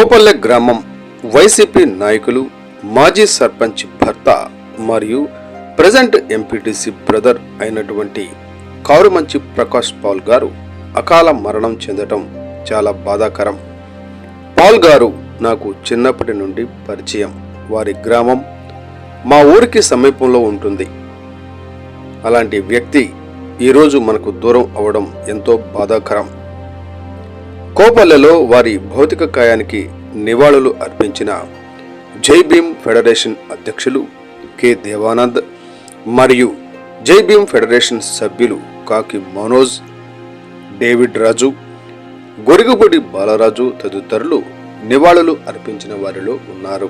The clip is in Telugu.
కోపల్లె గ్రామం వైసీపీ నాయకులు మాజీ సర్పంచ్ భర్త మరియు ప్రజెంట్ ఎంపీటీసీ బ్రదర్ అయినటువంటి కారుమంచి ప్రకాష్ పాల్ గారు అకాల మరణం చెందటం చాలా బాధాకరం. పాల్ గారు నాకు చిన్నప్పటి నుండి పరిచయం. వారి గ్రామం మా ఊరికి సమీపంలో ఉంటుంది. అలాంటి వ్యక్తి ఈరోజు మనకు దూరం అవడం ఎంతో బాధాకరం. కోపల్లెలో వారి భౌతిక కాయానికి నివాళులు అర్పించిన జై భీమ్ ఫెడరేషన్ అధ్యక్షులు కె దేవానంద్ మరియు జై భీమ్ ఫెడరేషన్ సభ్యులు కాకి మనోజ్ డేవిడ్ రాజు గొరిగుబడి బాలరాజు తదితరులు నివాళులు అర్పించిన వారిలో ఉన్నారు.